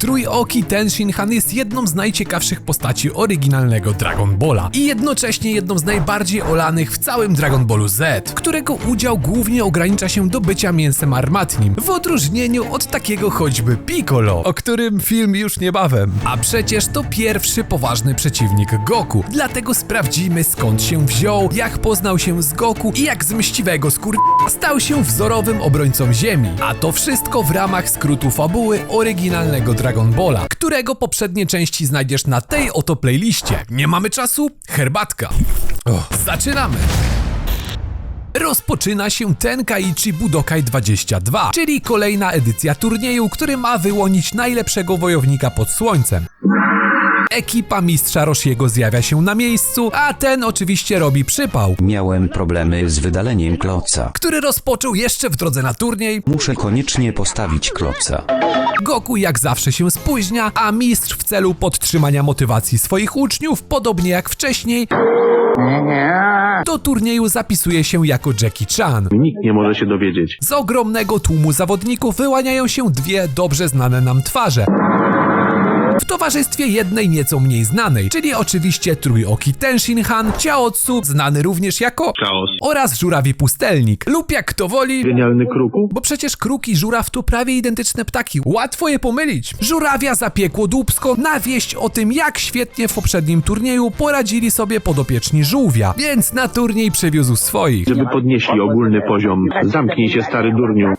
Trójoki Tenshinhan jest jedną z najciekawszych postaci oryginalnego Dragon Balla i jednocześnie jedną z najbardziej olanych w całym Dragon Ballu Z, którego udział głównie ogranicza się do bycia mięsem armatnim, w odróżnieniu od takiego choćby Piccolo, o którym film już niebawem. A przecież to pierwszy poważny przeciwnik Goku, dlatego sprawdzimy skąd się wziął, jak poznał się z Goku i jak z mściwego skur... stał się wzorowym obrońcą Ziemi. A to wszystko w ramach skrótu fabuły oryginalnego Dragon Balla, którego poprzednie części znajdziesz na tej oto playliście. Nie mamy czasu? Herbatka. O, zaczynamy! Rozpoczyna się Tenkaichi Budokai 22, czyli kolejna edycja turnieju, który ma wyłonić najlepszego wojownika pod słońcem. Ekipa mistrza Roshiego zjawia się na miejscu, a ten oczywiście robi przypał, Miałem problemy z wydaleniem kloca. który rozpoczął jeszcze w drodze na turniej. Muszę koniecznie postawić kloca. Goku jak zawsze się spóźnia, a mistrz w celu podtrzymania motywacji swoich uczniów, podobnie jak wcześniej, do turnieju zapisuje się jako Jackie Chan. Nikt nie może się dowiedzieć. Z ogromnego tłumu zawodników wyłaniają się dwie dobrze znane nam twarze. W towarzystwie jednej nieco mniej znanej, czyli oczywiście trójoki Tenshinhan, Chaotsu, znany również jako Chaos. oraz żurawi pustelnik, lub jak kto woli, Genialny kruku? bo przecież kruk i żuraw to prawie identyczne ptaki. Łatwo je pomylić. Żurawia zapiekło dubsko na wieść o tym, jak świetnie w poprzednim turnieju poradzili sobie podopieczni żółwia, więc na turniej przewiózł swoich. Żeby podnieśli ogólny poziom. Zamknij się, stary durniu.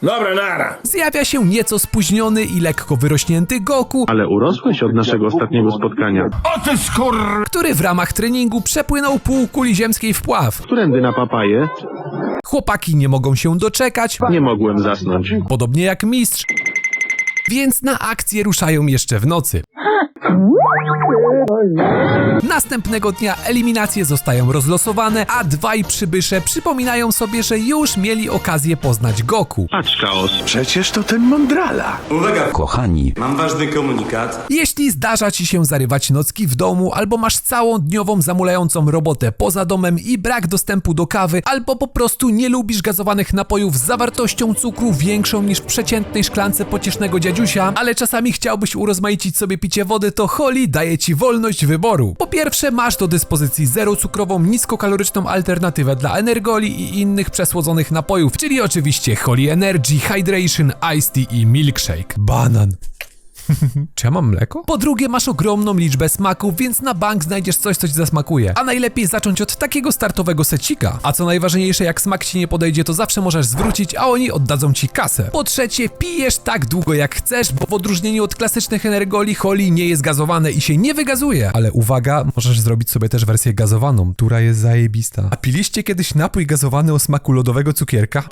Zjawia się nieco spóźniony i lekko wyrośnięty Goku, Ale urosłeś od naszego ostatniego spotkania. który w ramach treningu przepłynął pół kuli ziemskiej w pław. Którędy na papaję? Chłopaki nie mogą się doczekać, Nie mogłem zasnąć. podobnie jak mistrz, więc na akcję ruszają jeszcze w nocy. Następnego dnia eliminacje zostają rozlosowane, a dwaj przybysze przypominają sobie, że już mieli okazję poznać Goku. Patrz, chaos. Przecież to ten Mondrala. Uwaga, Kochani, mam ważny komunikat. Jeśli zdarza ci się zarywać nocki w domu, albo masz całą dniową zamulającą robotę poza domem i brak dostępu do kawy, albo po prostu nie lubisz gazowanych napojów z zawartością cukru większą niż w przeciętnej szklance pociesznego ale czasami chciałbyś urozmaicić sobie picie wody, to Holly daje ci wolność wyboru. Po pierwsze, masz do dyspozycji zerocukrową, niskokaloryczną alternatywę dla energoli i innych przesłodzonych napojów, czyli oczywiście Holly Energy, Hydration, Iced Tea i Milkshake. Banan. Czy ja mam mleko? Po drugie, masz ogromną liczbę smaków, więc na bank znajdziesz coś, co ci zasmakuje. A najlepiej zacząć od takiego startowego secika. A co najważniejsze, jak smak ci nie podejdzie, to zawsze możesz zwrócić, a oni oddadzą ci kasę. Po trzecie, pijesz tak długo jak chcesz, bo w odróżnieniu od klasycznych energoli, Holi nie jest gazowane i się nie wygazuje. Ale uwaga, możesz zrobić sobie też wersję gazowaną, która jest zajebista. A piliście kiedyś napój gazowany o smaku lodowego cukierka?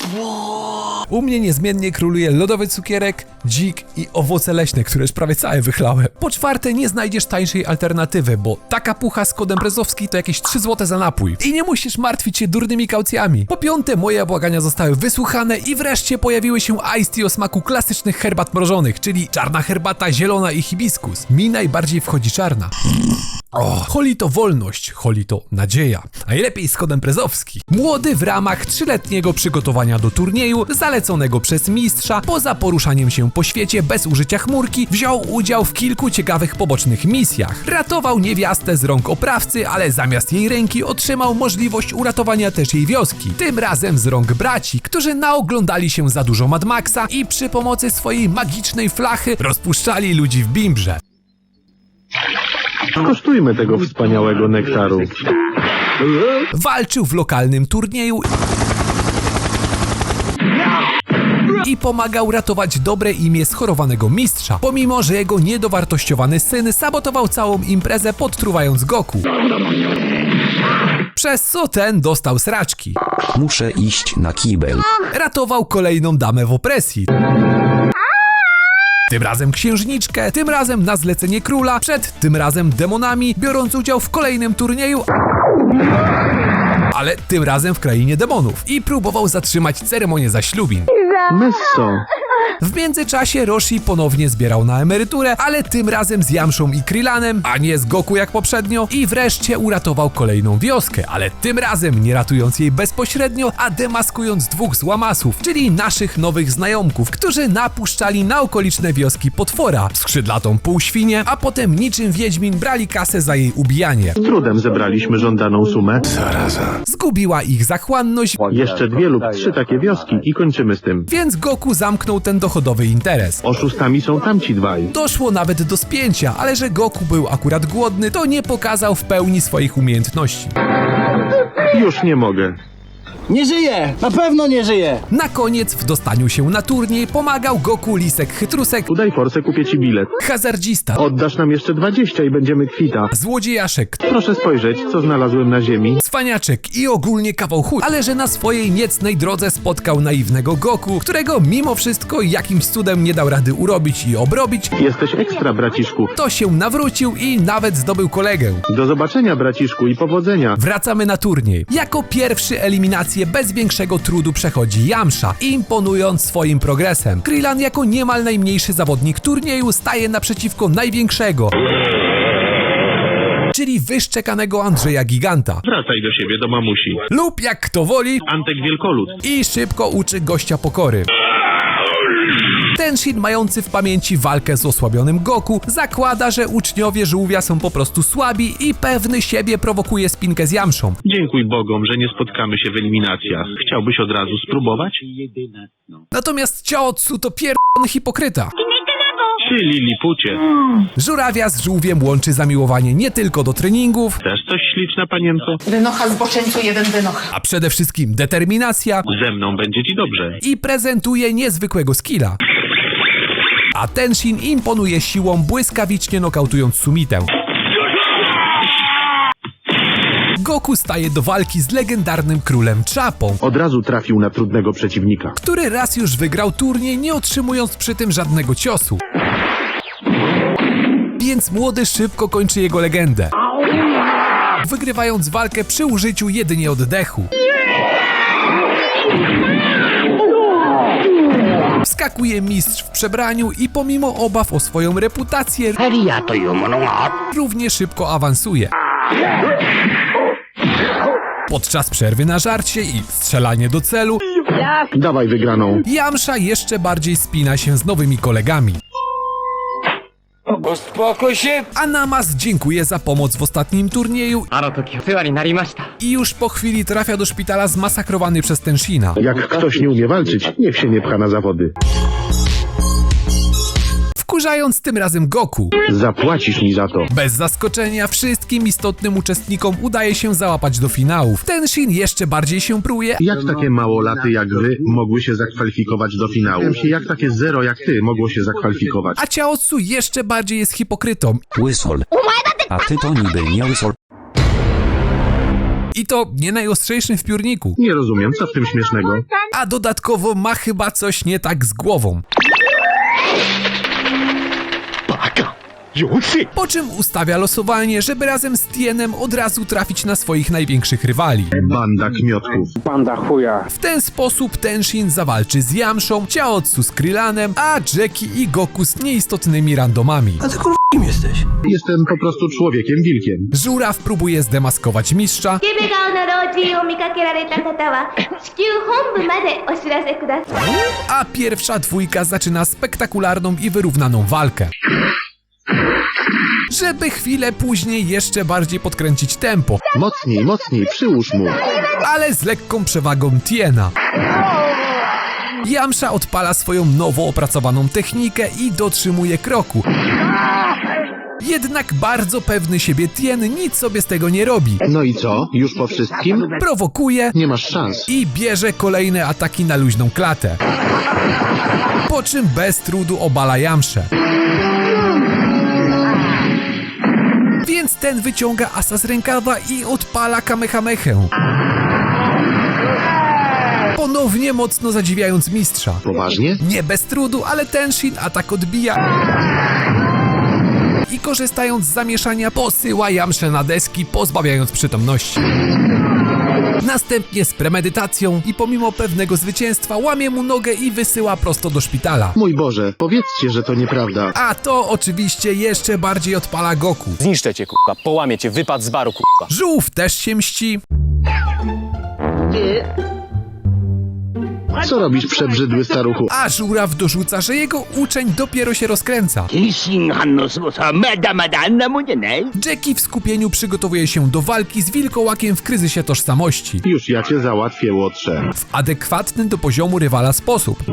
U mnie niezmiennie króluje lodowy cukierek, dzik i owoce leśne, które już prawie całe wychlałem. Po czwarte, nie znajdziesz tańszej alternatywy, bo taka pucha z kodem brezowski to jakieś 3 zł za napój. I nie musisz martwić się durnymi kaucjami. Po piąte, moje błagania zostały wysłuchane i wreszcie pojawiły się iced tea o smaku klasycznych herbat mrożonych, czyli czarna herbata, zielona i hibiskus. Mi najbardziej wchodzi czarna. O, Holi to wolność, Holi to nadzieja. Najlepiej z kodem prezowski. Młody w ramach trzyletniego przygotowania do turnieju, zaleconego przez mistrza, poza poruszaniem się po świecie bez użycia chmurki, wziął udział w kilku ciekawych pobocznych misjach. Ratował niewiastę z rąk oprawcy, ale zamiast jej ręki otrzymał możliwość uratowania też jej wioski. Tym razem z rąk braci, którzy naoglądali się za dużo Mad Maxa i przy pomocy swojej magicznej flachy rozpuszczali ludzi w bimbrze. Kosztujmy tego wspaniałego nektaru. walczył w lokalnym turnieju i pomagał ratować dobre imię schorowanego mistrza, pomimo że jego niedowartościowany syn sabotował całą imprezę podtruwając Goku. Przez co ten dostał sraczki. muszę iść na kibel. Ratował kolejną damę w opresji. Tym razem księżniczkę, tym razem na zlecenie króla, przed tym razem demonami, biorąc udział w kolejnym turnieju, ale tym razem w krainie demonów i próbował zatrzymać ceremonię zaślubin. Messo. W międzyczasie Roshi ponownie zbierał na emeryturę, ale tym razem z Yamszą i Krillanem, a nie z Goku jak poprzednio i wreszcie uratował kolejną wioskę, ale tym razem nie ratując jej bezpośrednio, a demaskując dwóch złamasów, czyli naszych nowych znajomków, którzy napuszczali na okoliczne wioski potwora, skrzydlatą półświnię, a potem niczym Wiedźmin brali kasę za jej ubijanie. Z trudem zebraliśmy żądaną sumę. Zaraza. Zgubiła ich zachłanność, Jeszcze dwie lub trzy takie wioski i kończymy z tym. więc Goku zamknął ten dochodowy interes. Oszustami są tamci dwaj. Doszło nawet do spięcia, ale że Goku był akurat głodny, to nie pokazał w pełni swoich umiejętności. Już nie mogę. Nie żyje! Na pewno nie żyje! Na koniec w dostaniu się na turniej pomagał Goku Lisek Chytrusek, Udaj forsę, kupię ci bilet. hazardzista, Oddasz nam jeszcze 20 i będziemy kwita. złodziejaszek, Proszę spojrzeć, co znalazłem na ziemi. cwaniaczek i ogólnie kawał chód, ale że na swojej niecnej drodze spotkał naiwnego Goku, którego mimo wszystko jakimś cudem nie dał rady urobić i obrobić, Jesteś ekstra, braciszku. to się nawrócił i nawet zdobył kolegę. Do zobaczenia, braciszku, i powodzenia. Wracamy na turniej. Jako pierwszy bez większego trudu przechodzi Yamsza, imponując swoim progresem. Krillan jako niemal najmniejszy zawodnik turnieju staje naprzeciwko największego. Czyli wyszczekanego Andrzeja Giganta. Wracaj do siebie, do mamusi. Lub jak kto woli, Antek Wielkolud. i szybko uczy gościa pokory. Tenshin, mający w pamięci walkę z osłabionym Goku, zakłada, że uczniowie żółwia są po prostu słabi i pewny siebie prowokuje spinkę z Jamszą. Dziękuj Bogom, że nie spotkamy się w eliminacjach. Chciałbyś od razu spróbować? Natomiast Chaotsu to pierdolony hipokryta. Ty, Lilipucie. Żurawia z żółwiem łączy zamiłowanie nie tylko do treningów, Też coś śliczna panienko? Wynocha zboczeńcu, jeden wynocha. a przede wszystkim determinacja Ze mną będzie ci dobrze. i prezentuje niezwykłego skilla. A Tenshin imponuje siłą błyskawicznie nokautując Sumitę. Goku staje do walki z legendarnym królem Czapą, Od razu trafił na trudnego przeciwnika. który raz już wygrał turniej, nie otrzymując przy tym żadnego ciosu. Więc młody szybko kończy jego legendę. Wygrywając walkę przy użyciu jedynie oddechu. Wskakuje mistrz w przebraniu i pomimo obaw o swoją reputację, równie szybko awansuje. Podczas przerwy na żarcie i strzelanie do celu, Dawaj wygraną. Jamsza jeszcze bardziej spina się z nowymi kolegami. Uspokój się! A Namas dziękuję za pomoc w ostatnim turnieju あの時お世話になりました i już po chwili trafia do szpitala zmasakrowany przez Tenshina. Jak ktoś nie umie walczyć, niech się nie pcha na zawody. Wkurzając tym razem Goku. Zapłacisz mi za to. Bez zaskoczenia wszystkim istotnym uczestnikom udaje się załapać do finałów. Tenshin jeszcze bardziej się pruje, Jak takie małolaty jak wy mogły się zakwalifikować do finału? Wiem się, jak takie zero jak ty mogło się zakwalifikować? a Chaozu jeszcze bardziej jest hipokrytą. Łysol. A ty to niby nie łysol. I to nie najostrzejszym w piórniku. Nie rozumiem, co w tym śmiesznego. A dodatkowo ma chyba coś nie tak z głową. Po czym ustawia losowanie, żeby razem z Tienem od razu trafić na swoich największych rywali. Banda kmiotków. Banda chuja. W ten sposób Tenshin zawalczy z Yamszą, Ciaotsu z Krylanem, a Jackie i Goku z nieistotnymi randomami. A ty kurwa kim jesteś? Jestem po prostu człowiekiem wilkiem. Żuraw próbuje zdemaskować mistrza. A pierwsza dwójka zaczyna spektakularną i wyrównaną walkę. Żeby chwilę później jeszcze bardziej podkręcić tempo, Mocniej, mocniej, przyłóż mu. ale z lekką przewagą Tiena. Jamsza odpala swoją nowo opracowaną technikę i dotrzymuje kroku. Jednak bardzo pewny siebie Tien nic sobie z tego nie robi. No i co? Już po wszystkim? Prowokuje Nie masz szans. i bierze kolejne ataki na luźną klatę. Po czym bez trudu obala Jamszę. Więc ten wyciąga asa z rękawa i odpala kamehamechę. Ponownie mocno zadziwiając mistrza. Poważnie? Nie bez trudu, ale Tenshin atak odbija. I korzystając z zamieszania posyła Jamszę na deski, pozbawiając przytomności. Następnie z premedytacją i pomimo pewnego zwycięstwa łamie mu nogę i wysyła prosto do szpitala. Mój Boże, powiedzcie, że to nieprawda. A to oczywiście jeszcze bardziej odpala Goku. Zniszczę cię, kurwa, połamię cię, wypad z baru, kurwa. Żółw też się mści, Co robisz, przebrzydły staruchu? a żuraw dorzuca, że jego uczeń dopiero się rozkręca. Jackie w skupieniu przygotowuje się do walki z wilkołakiem w kryzysie tożsamości. Już ja cię załatwię, łotrze. w adekwatny do poziomu rywala sposób.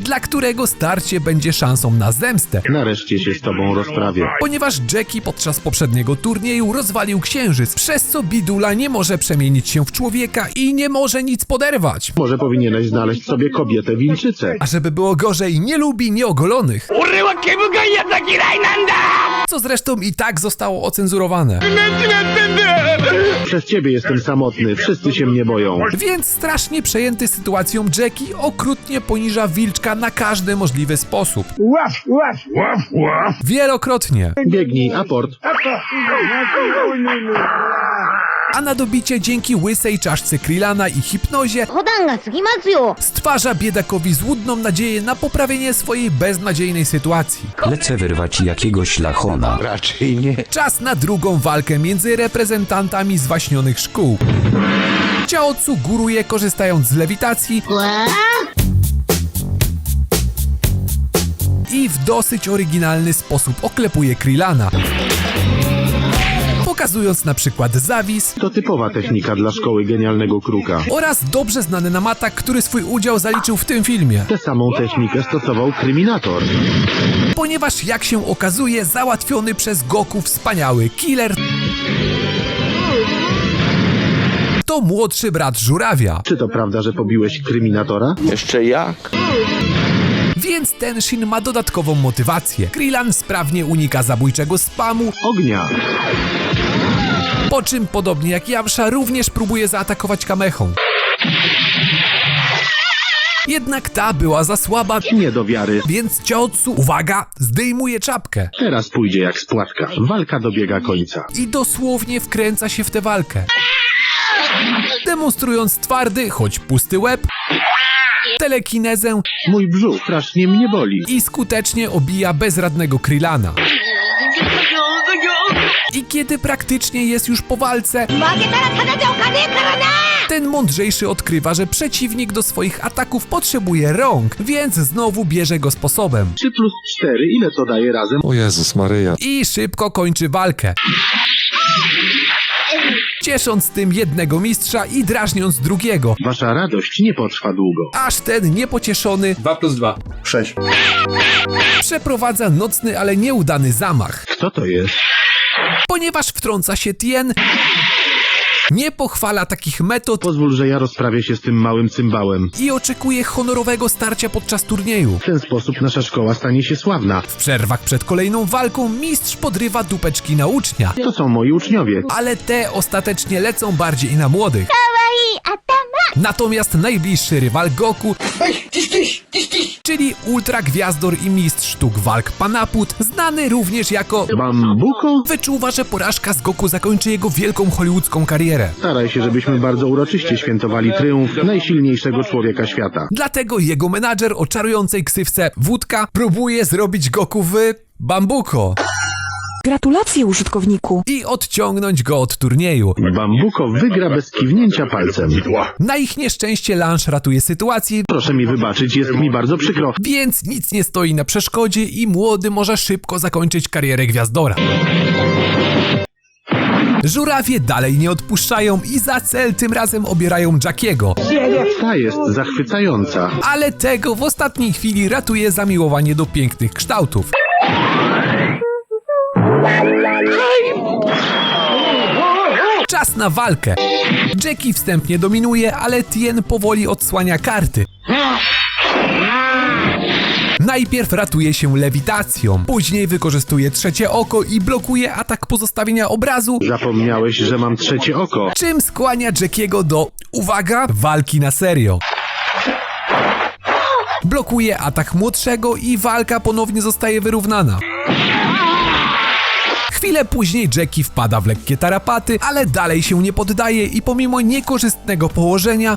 Dla którego starcie będzie szansą na zemstę, Nareszcie się z tobą rozprawię. ponieważ Jackie podczas poprzedniego turnieju rozwalił księżyc, przez co Bidula nie może przemienić się w człowieka i nie może nic poderwać. Może powinieneś znaleźć sobie kobietę wilczycę. A żeby było gorzej, nie lubi nieogolonych. Co zresztą i tak zostało ocenzurowane. Przez ciebie jestem samotny, wszyscy się mnie boją. Więc strasznie przejęty sytuacją Jackie okrutnie poniża Wilczka człowieka na każdy możliwy sposób. Wielokrotnie. Biegnij, aport. A na dobicie dzięki łysej czaszce Krillana i hipnozie stwarza biedakowi złudną nadzieję na poprawienie swojej beznadziejnej sytuacji. Lecę wyrwać jakiegoś lachona. Raczej nie. Czas na drugą walkę między reprezentantami zwaśnionych szkół. Ciaocu góruje korzystając z lewitacji i w dosyć oryginalny sposób oklepuje Krillana. Pokazując na przykład zawis To typowa technika dla szkoły genialnego kruka. oraz dobrze znany namatak, który swój udział zaliczył w tym filmie. Tę samą technikę stosował Kryminator. Ponieważ jak się okazuje, załatwiony przez Goku wspaniały killer to młodszy brat Żurawia, Czy to prawda, że pobiłeś Kryminatora? Jeszcze jak? Więc ten Shin ma dodatkową motywację. Krillan sprawnie unika zabójczego spamu, Ognia. po czym podobnie jak Yamsha również próbuje zaatakować Kamechą. Jednak ta była za słaba, Nie do wiary. więc Ciotsu, uwaga, zdejmuje czapkę Teraz pójdzie jak spłatka. Walka dobiega końca. i dosłownie wkręca się w tę walkę. Demonstrując twardy, choć pusty łeb, telekinezę Mój brzuch strasznie mnie boli. i skutecznie obija bezradnego Krillana. I kiedy praktycznie jest już po walce, 負けたらただじゃおかねえからな ten mądrzejszy odkrywa, że przeciwnik do swoich ataków potrzebuje rąk, więc znowu bierze go sposobem. 3 plus 4, ile to daje razem? O Jezus Maryja. I szybko kończy walkę. Ciesząc tym jednego mistrza i drażniąc drugiego, Wasza radość nie potrwa długo. aż ten niepocieszony 2 plus 2. 6. przeprowadza nocny, ale nieudany zamach. Kto to jest? Ponieważ wtrąca się Tien, nie pochwala takich metod Pozwól, że ja rozprawię się z tym małym cymbałem. i oczekuje honorowego starcia podczas turnieju. W ten sposób nasza szkoła stanie się sławna. W przerwach przed kolejną walką mistrz podrywa dupeczki na ucznia, To są moi uczniowie. ale te ostatecznie lecą bardziej na młodych. いい頭 Natomiast najbliższy rywal Goku, czyli Ultra Gwiazdor i mistrz sztuk walk Panaput, znany również jako Bambuko? wyczuwa, że porażka z Goku zakończy jego wielką hollywoodzką karierę. Staraj się, żebyśmy bardzo uroczyście świętowali tryumf najsilniejszego człowieka świata. Dlatego jego menadżer o czarującej ksywce Wódka próbuje zrobić Goku w bambuko Gratulacje użytkowniku. i odciągnąć go od turnieju. Bambuko wygra bez kiwnięcia palcem. Na ich nieszczęście Lange ratuje sytuację, Proszę mi wybaczyć, jest mi bardzo przykro. więc nic nie stoi na przeszkodzie i młody może szybko zakończyć karierę Gwiazdora. Żurawie dalej nie odpuszczają i za cel tym razem obierają Jackiego, Ta jest zachwycająca. ale tego w ostatniej chwili ratuje zamiłowanie do pięknych kształtów. Czas na walkę. Jackie wstępnie dominuje, ale Tien powoli odsłania karty. Najpierw ratuje się lewitacją, później wykorzystuje trzecie oko i blokuje atak pozostawienia obrazu, Zapomniałeś, że mam trzecie oko. czym skłania Jackiego do, uwaga, walki na serio. Blokuje atak młodszego i walka ponownie zostaje wyrównana. Chwilę później Jackie wpada w lekkie tarapaty, ale dalej się nie poddaje i pomimo niekorzystnego położenia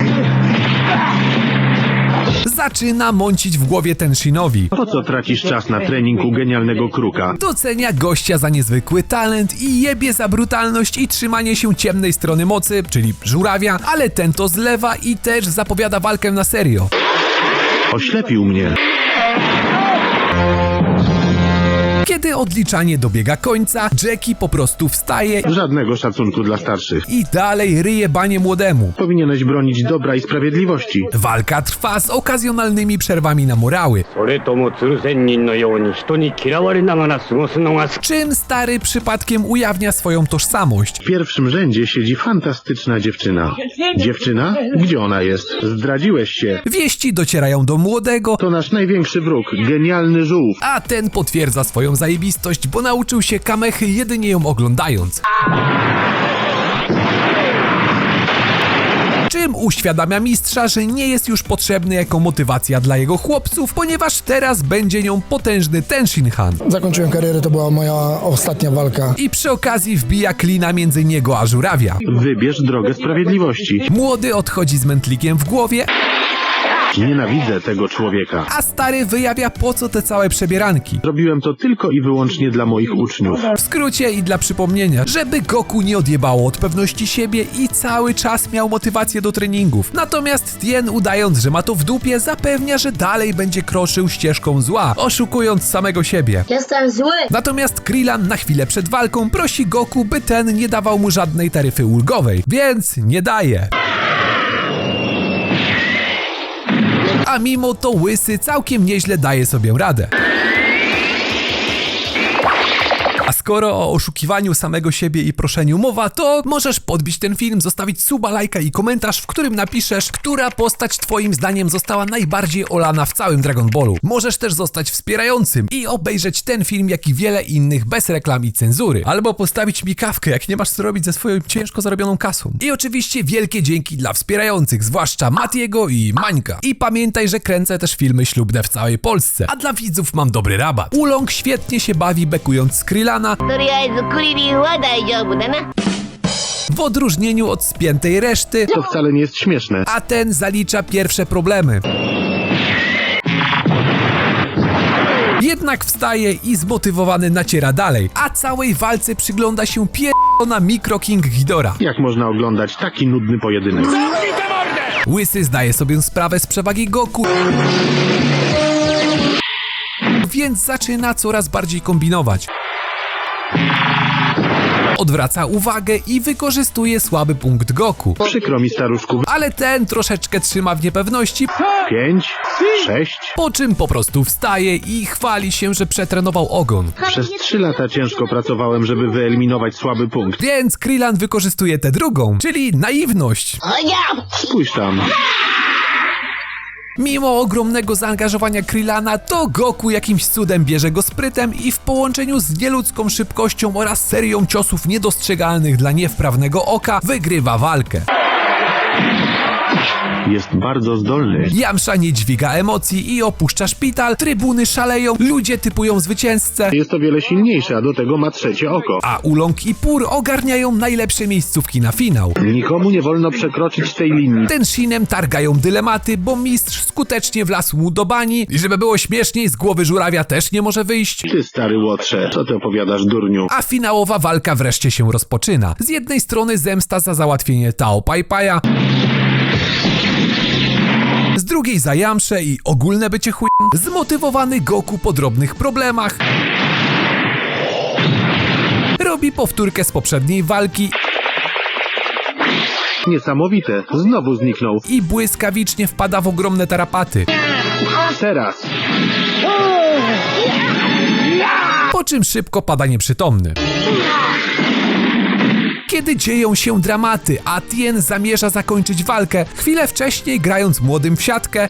zaczyna mącić w głowie Tenshinowi. Po co tracisz czas na trening u genialnego kruka? Docenia gościa za niezwykły talent i jebie za brutalność i trzymanie się ciemnej strony mocy, czyli żurawia, ale ten to zlewa i też zapowiada walkę na serio. Oślepił mnie. Kiedy odliczanie dobiega końca, Jackie po prostu wstaje Żadnego szacunku dla starszych. i dalej ryje banie młodemu. Powinieneś bronić dobra i sprawiedliwości. Walka trwa z okazjonalnymi przerwami na morały, それとも鶴仙人のように人に嫌われながら過ごすのが好き czym stary przypadkiem ujawnia swoją tożsamość. W pierwszym rzędzie siedzi fantastyczna dziewczyna. Dziewczyna? Gdzie ona jest? Zdradziłeś się. Wieści docierają do młodego, To nasz największy wróg, genialny żółw. a ten potwierdza swoją zajebistość, bo nauczył się kamechy jedynie ją oglądając. Czym uświadamia mistrza, że nie jest już potrzebny jako motywacja dla jego chłopców, ponieważ teraz będzie nią potężny Tenshinhan. Zakończyłem karierę, to była moja ostatnia walka. I przy okazji wbija klina między niego a żurawia. Wybierz drogę sprawiedliwości. Młody odchodzi z mętlikiem w głowie, Nienawidzę tego człowieka. a stary wyjawia po co te całe przebieranki. Zrobiłem to tylko i wyłącznie dla moich uczniów. W skrócie i dla przypomnienia, żeby Goku nie odjebało od pewności siebie i cały czas miał motywację do treningów. Natomiast Tien udając, że ma to w dupie, zapewnia, że dalej będzie kroszył ścieżką zła, oszukując samego siebie. Jestem zły. Natomiast Krillan na chwilę przed walką prosi Goku, by ten nie dawał mu żadnej taryfy ulgowej, więc nie daje. A mimo to Łysy całkiem nieźle daje sobie radę. Skoro o oszukiwaniu samego siebie i proszeniu mowa, to możesz podbić ten film, zostawić suba, lajka i komentarz, w którym napiszesz, która postać twoim zdaniem została najbardziej olana w całym Dragon Ballu. Możesz też zostać wspierającym i obejrzeć ten film, jak i wiele innych bez reklam i cenzury. Albo postawić mi kawkę, jak nie masz co robić ze swoją ciężko zarobioną kasą. I oczywiście wielkie dzięki dla wspierających, zwłaszcza Matiego i Mańka. I pamiętaj, że kręcę też filmy ślubne w całej Polsce. A dla widzów mam dobry rabat. Ulong świetnie się bawi bekując z Krillana, とりあえずクリリンは大丈夫だな。 w odróżnieniu od spiętej reszty, To wcale nie jest śmieszne. a ten zalicza pierwsze problemy. Jednak wstaje i zmotywowany naciera dalej, a całej walce przygląda się pierdolona Mikro King Ghidorah. Jak można oglądać taki nudny pojedynek? Łysy zdaje sobie sprawę z przewagi Goku, więc zaczyna coraz bardziej kombinować. Odwraca uwagę i wykorzystuje słaby punkt Goku. Przykro mi, staruszku. Ale ten troszeczkę trzyma w niepewności, Pięć, sześć. po czym po prostu wstaje i chwali się, że przetrenował ogon. Przez trzy lata ciężko pracowałem, żeby wyeliminować słaby punkt. Więc Krillan wykorzystuje tę drugą, czyli naiwność. Spójrz tam. Mimo ogromnego zaangażowania Krillana, to Goku jakimś cudem bierze go sprytem i w połączeniu z nieludzką szybkością oraz serią ciosów niedostrzegalnych dla niewprawnego oka wygrywa walkę. Jest bardzo zdolny. Jamsza nie dźwiga emocji i opuszcza szpital, trybuny szaleją, ludzie typują zwycięzcę, Jest o wiele silniejszy, a do tego ma trzecie oko. a Ulong i Pur ogarniają najlepsze miejscówki na finał. Nikomu nie wolno przekroczyć tej linii. Ten Shinem targają dylematy, bo mistrz skutecznie wlazł mu do bani i żeby było śmieszniej, z głowy żurawia też nie może wyjść. Ty, stary łotrze, co ty opowiadasz, durniu? A finałowa walka wreszcie się rozpoczyna. Z jednej strony zemsta za załatwienie Tao Pai Paia, z drugiej za Jamsze i ogólne bycie chujem, zmotywowany Goku po drobnych problemach. Robi powtórkę z poprzedniej walki Niesamowite. Znowu zniknął. i błyskawicznie wpada w ogromne tarapaty. Teraz. po czym szybko pada nieprzytomny kiedy dzieją się dramaty, a Tien zamierza zakończyć walkę, chwilę wcześniej grając młodym w siatkę.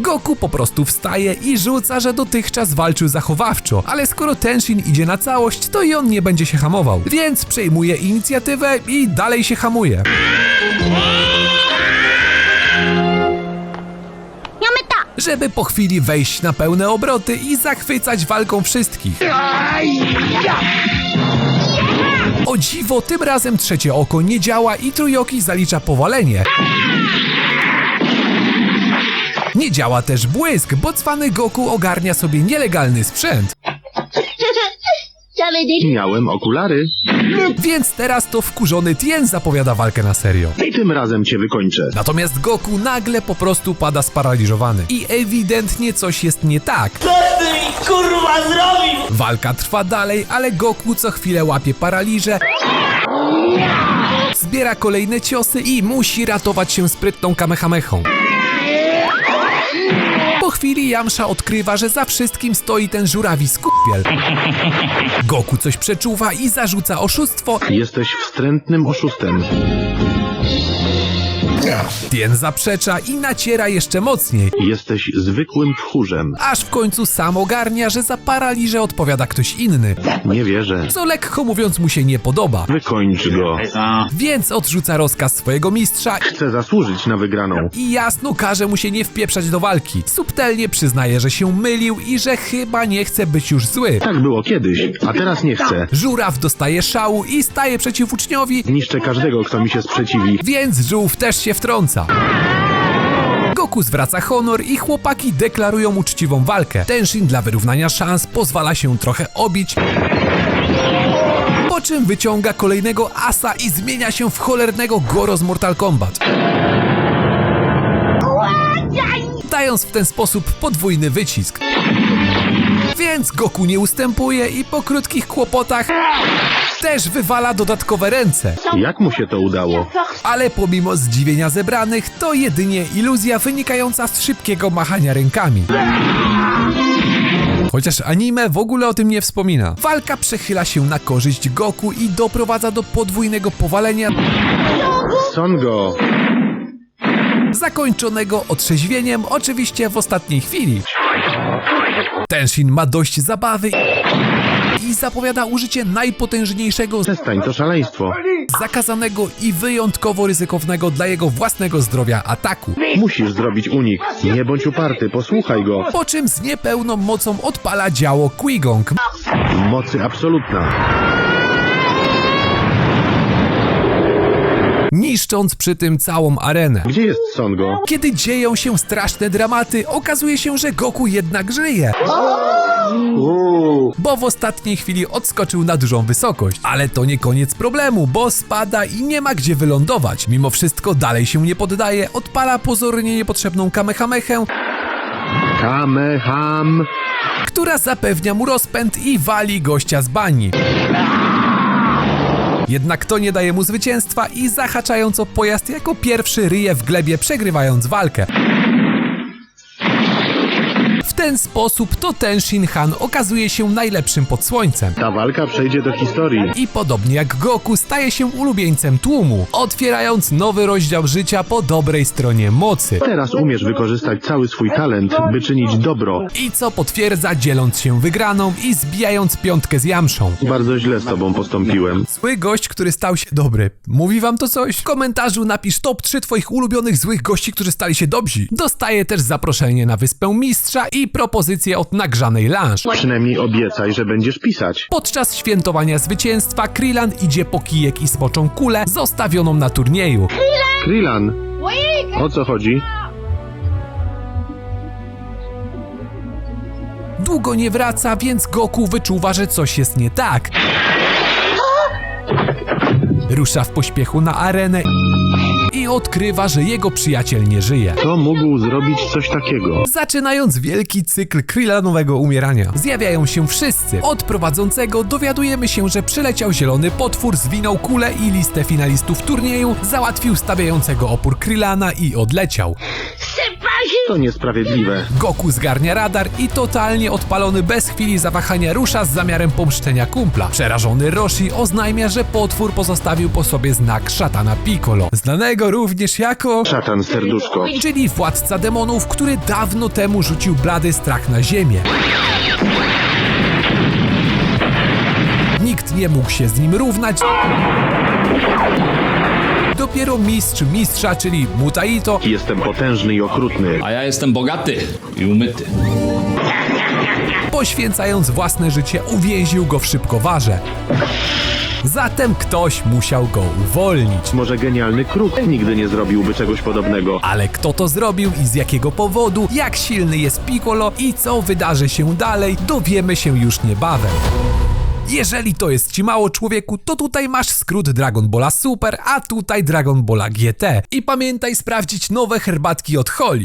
Goku po prostu wstaje i rzuca, że dotychczas walczył zachowawczo, ale skoro Tenshin idzie na całość, to i on nie będzie się hamował, więc przejmuje inicjatywę i dalej się hamuje. żeby po chwili wejść na pełne obroty i zachwycać walką wszystkich. Dziwo, tym razem trzecie oko nie działa i Trójoki zalicza powalenie. Nie działa też błysk, bo cwany Goku ogarnia sobie nielegalny sprzęt. Miałem okulary. Więc teraz to wkurzony Tien zapowiada walkę na serio. Tym razem cię wykończę. Natomiast Goku nagle po prostu pada sparaliżowany. I ewidentnie coś jest nie tak. Co ty mi kurwa zrobił? Walka trwa dalej, ale Goku co chwilę łapie paraliże. Zbiera kolejne ciosy i musi ratować się sprytną kamehamechą. Chwili Yamsza odkrywa, że za wszystkim stoi ten żurawi skupiel. Goku coś przeczuwa i zarzuca oszustwo. Jesteś wstrętnym oszustem. Tien zaprzecza i naciera jeszcze mocniej. Jesteś zwykłym tchórzem. Aż w końcu sam ogarnia, że za paraliże odpowiada ktoś inny. Nie wierzę. Co lekko mówiąc mu się nie podoba. Wykończ go. Więc odrzuca rozkaz swojego mistrza Chcę zasłużyć na wygraną. i jasno każe mu się nie wpieprzać do walki. Subtelnie przyznaje, że się mylił i że chyba nie chce być już zły. Tak było kiedyś, a teraz nie chcę. Żuraw dostaje szału i staje przeciw uczniowi, Zniszczę każdego, kto mi się sprzeciwi. więc żółw też się wtrąca. Goku zwraca honor i chłopaki deklarują uczciwą walkę. Tenshin dla wyrównania szans pozwala się trochę obić, po czym wyciąga kolejnego asa i zmienia się w cholernego Goro z Mortal Kombat. Dając w ten sposób podwójny wycisk. Więc Goku nie ustępuje i po krótkich kłopotach też wywala dodatkowe ręce. Jak mu się to udało? Ale pomimo zdziwienia zebranych, to jedynie iluzja wynikająca z szybkiego machania rękami. Chociaż anime w ogóle o tym nie wspomina. Walka przechyla się na korzyść Goku i doprowadza do podwójnego powalenia, Songo! zakończonego otrzeźwieniem oczywiście w ostatniej chwili. Tenshin ma dość zabawy i zapowiada użycie najpotężniejszego Przestań, to szaleństwo. zakazanego i wyjątkowo ryzykownego dla jego własnego zdrowia ataku. Musisz zrobić unik. Nie bądź uparty, posłuchaj go. Po czym z niepełną mocą odpala działo Qui-Gong, Mocy absolutna. Niszcząc przy tym całą arenę. Gdzie jest Songo? Kiedy dzieją się straszne dramaty, okazuje się, że Goku jednak żyje. Bo w ostatniej chwili odskoczył na dużą wysokość. Ale to nie koniec problemu, bo spada i nie ma gdzie wylądować. Mimo wszystko dalej się nie poddaje, odpala pozornie niepotrzebną kamehamechę, Kameham! która zapewnia mu rozpęd i wali gościa z bani. Jednak to nie daje mu zwycięstwa i zahaczając o pojazd jako pierwszy ryje w glebie, przegrywając walkę. W ten sposób to Tenshin Han okazuje się najlepszym pod słońcem. Ta walka przejdzie do historii. I podobnie jak Goku staje się ulubieńcem tłumu, otwierając nowy rozdział życia po dobrej stronie mocy. Teraz umiesz wykorzystać cały swój talent, by czynić dobro. I co potwierdza dzieląc się wygraną i zbijając piątkę z Jamszą. Bardzo źle z tobą postąpiłem. Zły gość, który stał się dobry. Mówi wam to coś? W komentarzu napisz top 3 twoich ulubionych złych gości, którzy stali się dobrzy. Dostaję też zaproszenie na Wyspę Mistrza i propozycję od nagrzanej lunch. Przynajmniej obiecaj, że będziesz pisać. Podczas świętowania zwycięstwa Krillan idzie po kijek i spoczą kulę zostawioną na turnieju. Krylan! O co chodzi? Długo nie wraca, więc Goku wyczuwa, że coś jest nie tak. Rusza w pośpiechu na arenę i odkrywa, że jego przyjaciel nie żyje. Kto mógł zrobić coś takiego? Zaczynając wielki cykl Krillanowego umierania. Zjawiają się wszyscy. Od prowadzącego dowiadujemy się, że przyleciał zielony potwór, zwinął kulę i listę finalistów turnieju, załatwił stawiającego opór Krillana i odleciał. To niesprawiedliwe. Goku zgarnia radar i totalnie odpalony bez chwili zawahania rusza z zamiarem pomszczenia kumpla. Przerażony Roshi oznajmia, że potwór pozostawił po sobie znak szatana Piccolo, znanego również jako... Szatan serduszko. czyli władca demonów, który dawno temu rzucił blady strach na ziemię. Nikt nie mógł się z nim równać. Dopiero mistrz mistrza, czyli Mutaito, Jestem potężny i okrutny. A ja jestem bogaty i umyty. poświęcając własne życie, uwięził go w szybkowarze. Zatem ktoś musiał go uwolnić. Może genialny kruk nigdy nie zrobiłby czegoś podobnego. Ale kto to zrobił i z jakiego powodu, jak silny jest Piccolo i co wydarzy się dalej, dowiemy się już niebawem. Jeżeli to jest ci mało człowieku, to tutaj masz skrót Dragon Balla Super, a tutaj Dragon Balla GT. I pamiętaj sprawdzić nowe herbatki od Holly.